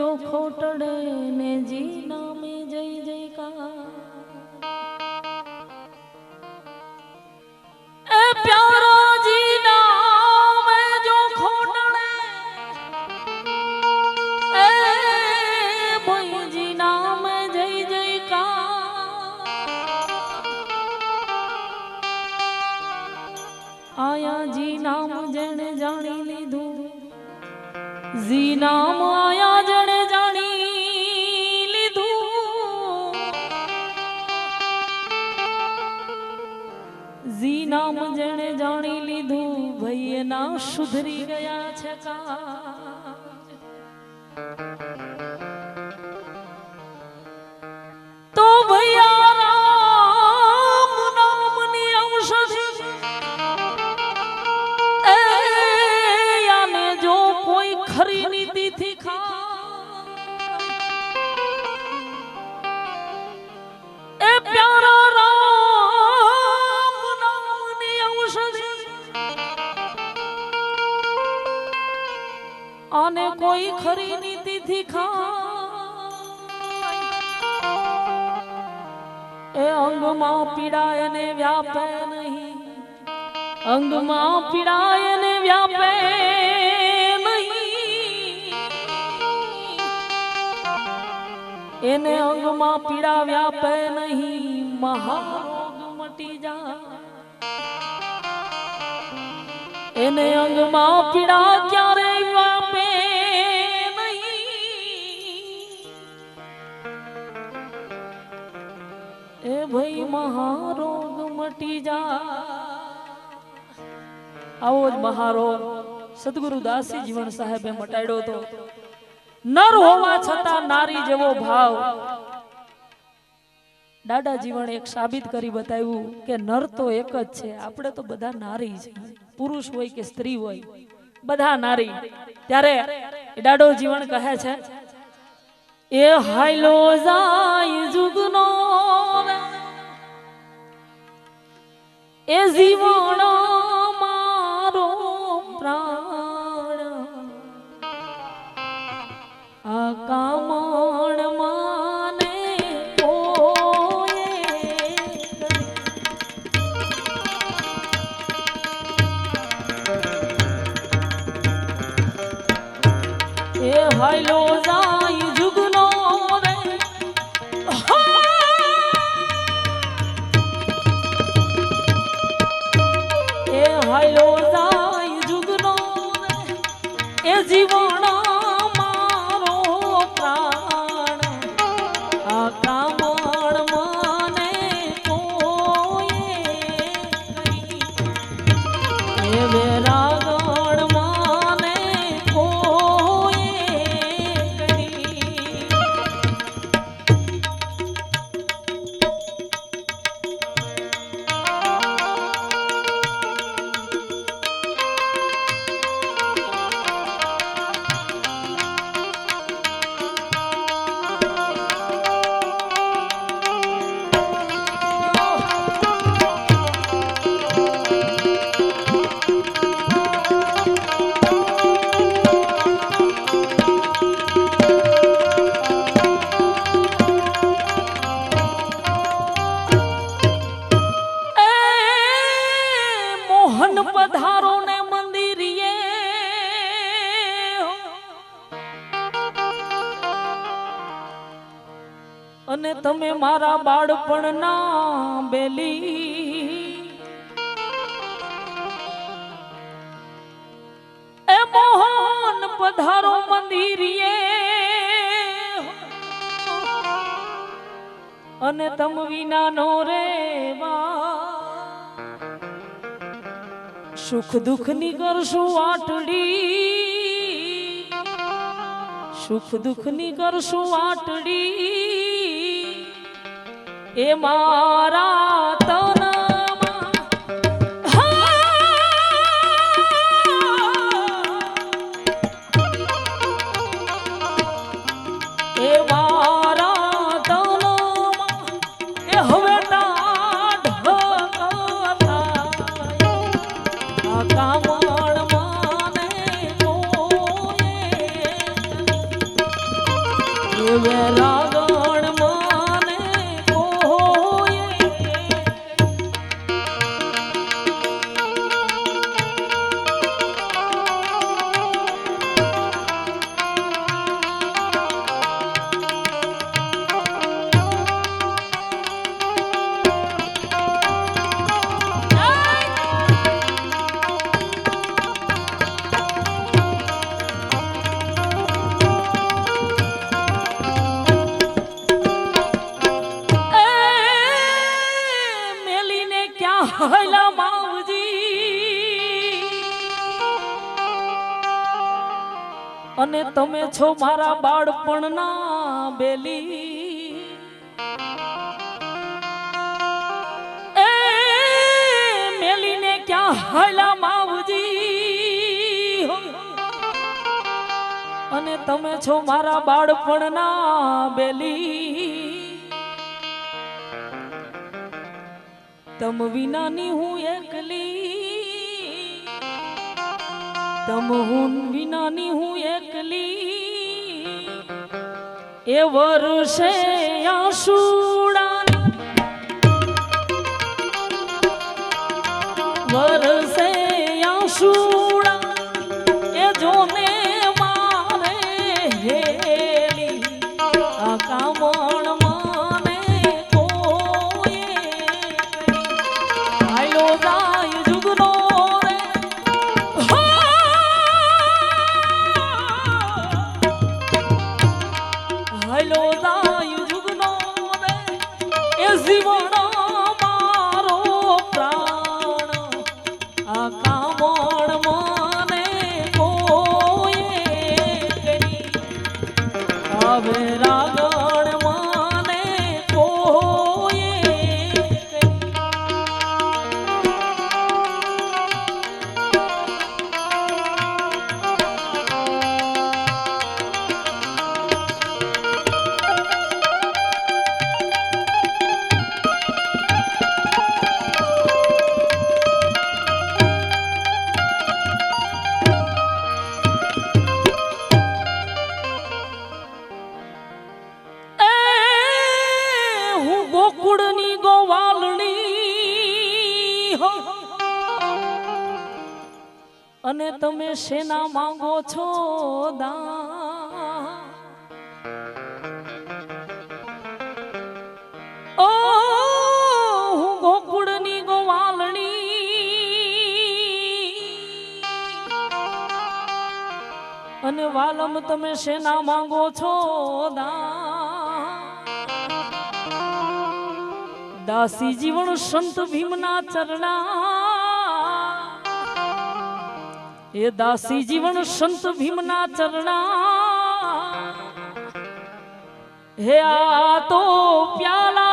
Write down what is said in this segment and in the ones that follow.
જો ખોટડે ને જી નામે તો ખા એ અંગમાં પીડાય ને વ્યાપે નહીં. અંગમાં પીડાય ને વ્યાપે એને અંગમાં પીડા વ્યાપે નહીં. મહારોગ મટી જા એને અંગમાં પીડા ભાઈ મહારોગ મટી જા. આવો જ મહારોગ સદગુરુ દાસી જીવન સાહેબે મટાડ્યો હતો. નર હોવા છતાં નારી જેવો ભાવ. દાદા જીવન એક સાબિત કરી બતાવ્યું કે નર તો એક જ છે. આપણે તો બધા નારી છે. પુરુષ હોય કે સ્ત્રી હોય, બધા નારી. ત્યારે દાડો જીવન કહે છે, એ હાઈલો જાય જુગનો એ જીવણ મારો પ્રાણ. આ કામણ બાળપણના બેલી. એ મોહન પધારો મંદિરીએ. અને તમ વિના નો રેવા સુખ દુઃખની કરશું આટડી. સુખ દુઃખની કરશું વાટડી એ મારા છો મારા બાળપણના બેલી. એ મેલીને ક્યાં હલા માવજી? અને તમે છો મારા બાળપણના બેલી. તમ વિનાની હું એકલી. તમ હું વિનાની હું એકલી. એ વરુષે આશુડા વર્ષે તમે શેના માંગો છો દા ગોકુળની ગોવાલણી. અને વાલમ તમે શેના માંગો છો દા દાસી જીવન સંત ભીમના ચરણા એ દાસી જીવન સંત ભીમના ચરણા. હે આ તો પ્યાલા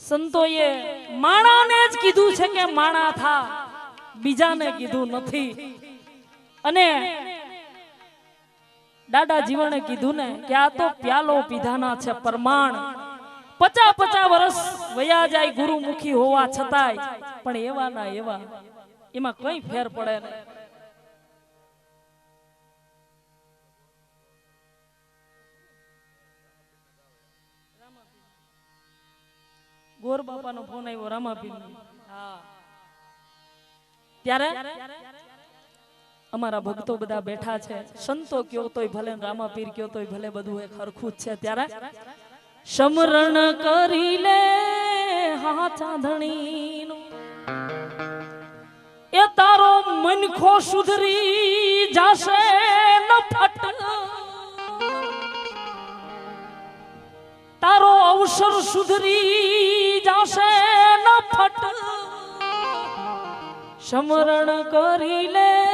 સંતોએ માણાને જ કીધું છે કે માણા થા, બીજાને કીધું નથી. અને દાદા જીવણે કીધું ને કે આ તો પ્યાલો પીધાના છે, પ્રમાણ. પચા પચા વર્ષ વયા જાય ગુરુમુખી હોવા છતાંય, પણ એવા ના એવા, એમાં કઈ ફેર પડે નહીં. ગોર બાપાનો ફોન આવ્યો હા. ત્યારે અમારા ભક્તો બધા બેઠા છે. સંતો કયો તોય ભલે રામાપીર કયો તોય ભલે બધું એક હરખું છે ત્યારે સમરણ કરી લે હા ચાંદણીનું એ તારો મનખો સુધરી જાશે ન ફટ તારો અવસર સુધરી જાશે ન ફટ. સમરણ કરી લે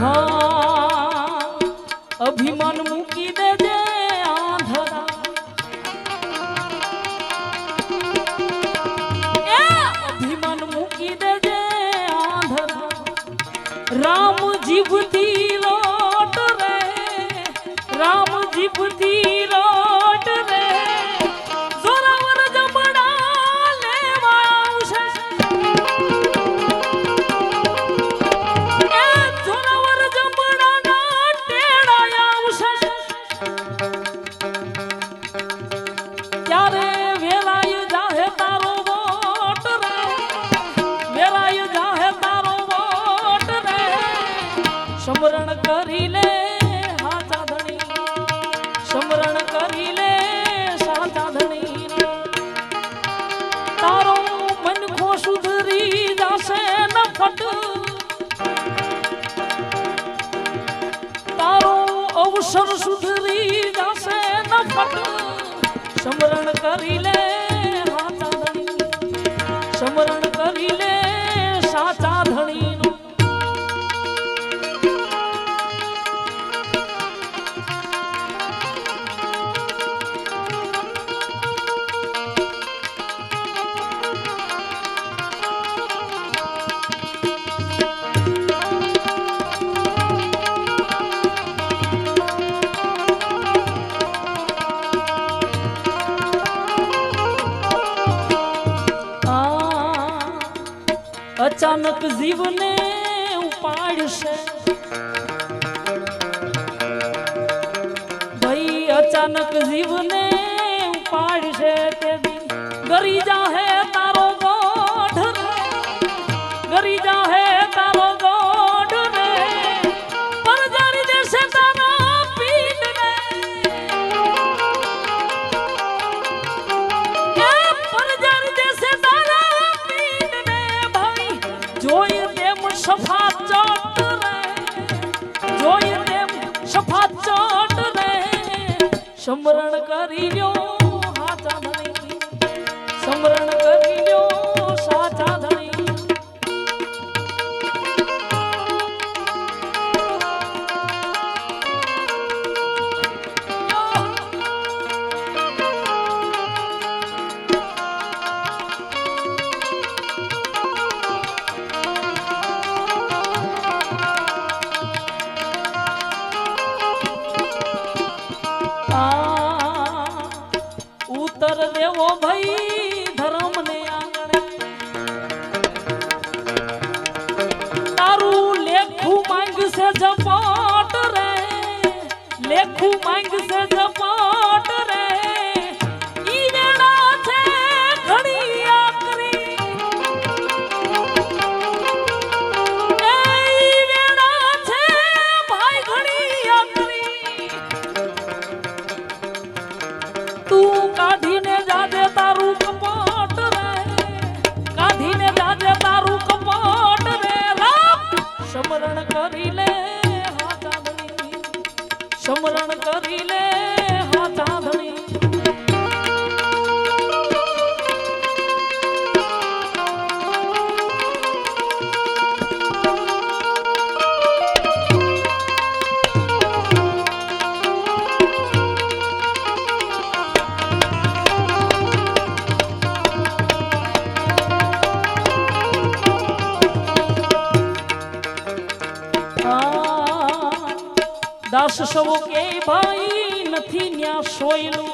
હા અભિમાન મૂકી દેજે. સમરણ કરી લે હા ચાંદણી સમરણ કરી લે સા ચાંદણી તારો મનખો સુધરી જાશે ન ફટ તારો અવસર સુધરી જાશે ન ફટ સમરણ કરી લે જીવને ઉપાડશે સમરણ કરી લ્યો. માંગશે ઝપાટ રે. લેખું માંગશે ઝપાટ દાસ સવો કે ભાઈ નથી ન્યા સોયલું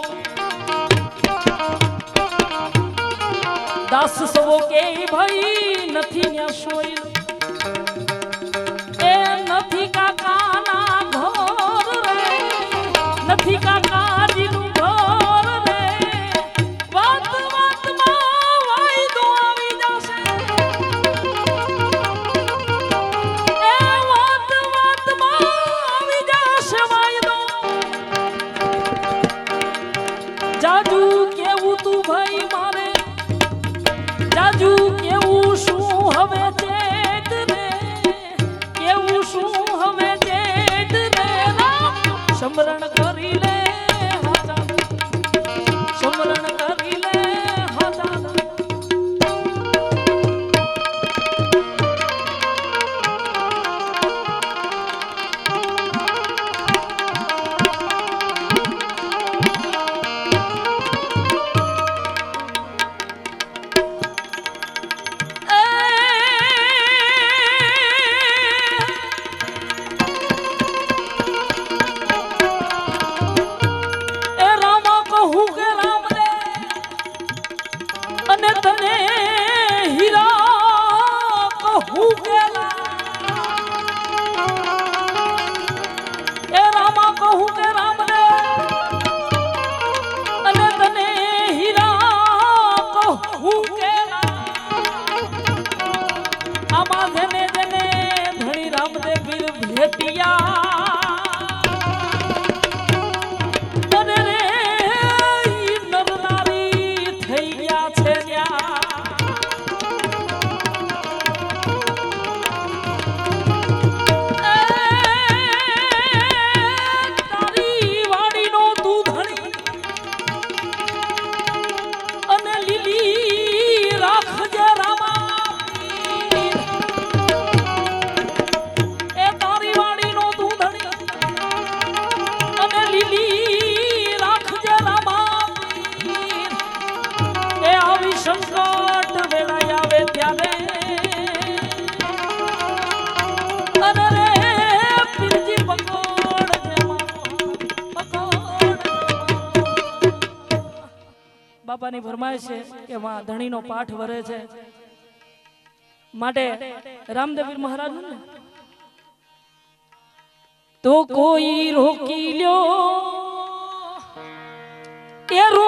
દાસ સવો કે ભાઈ નથી ન્યા સોયલું પાઠ વરે છે. માટે રામદેવ મહારાજ તો કોઈ રોકી લ્યો. એ રો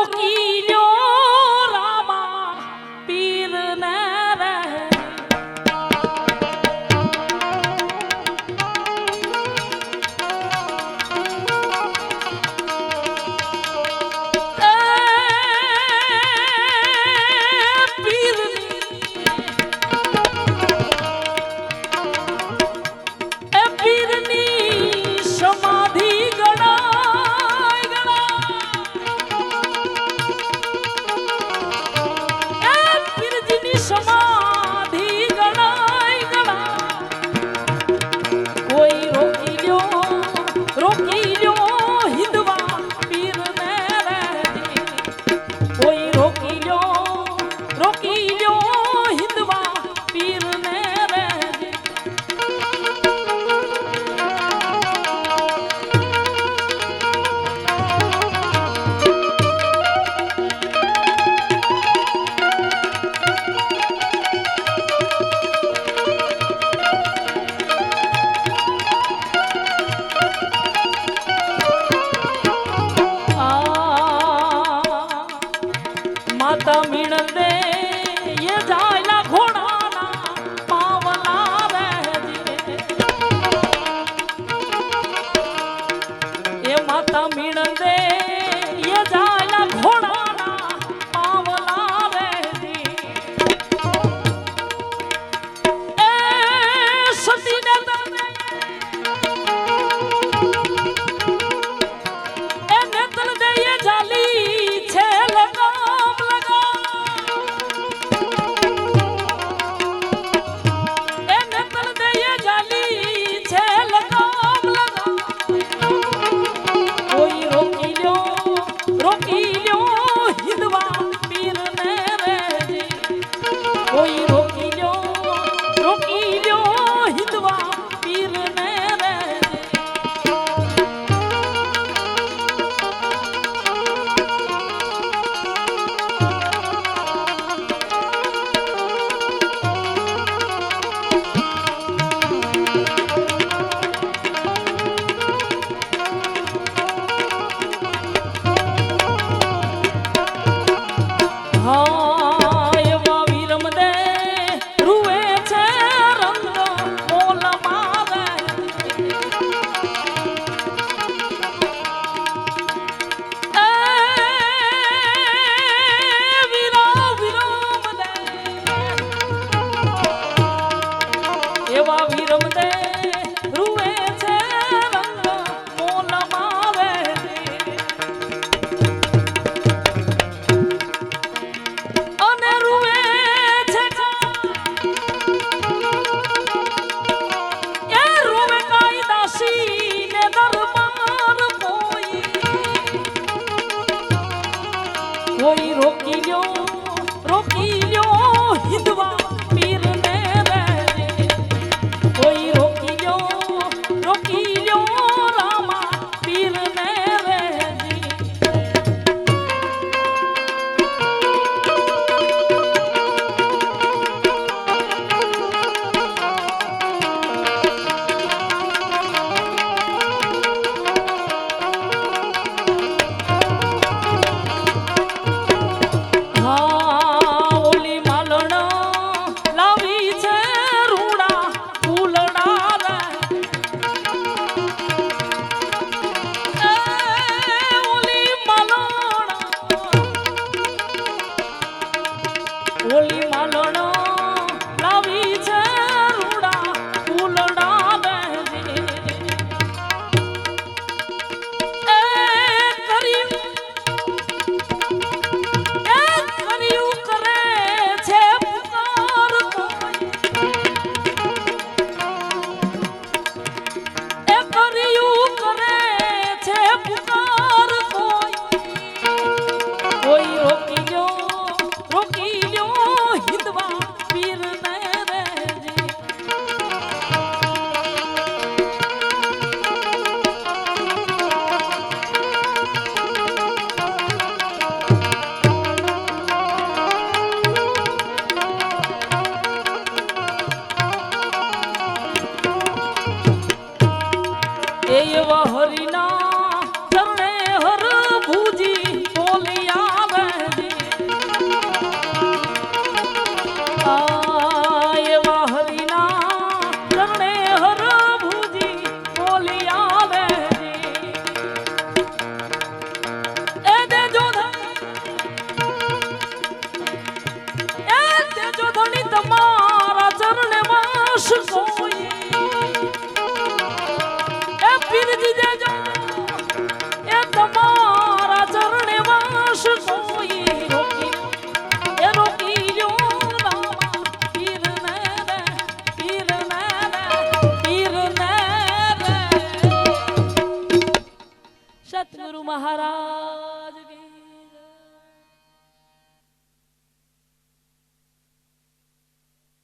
Vamos ter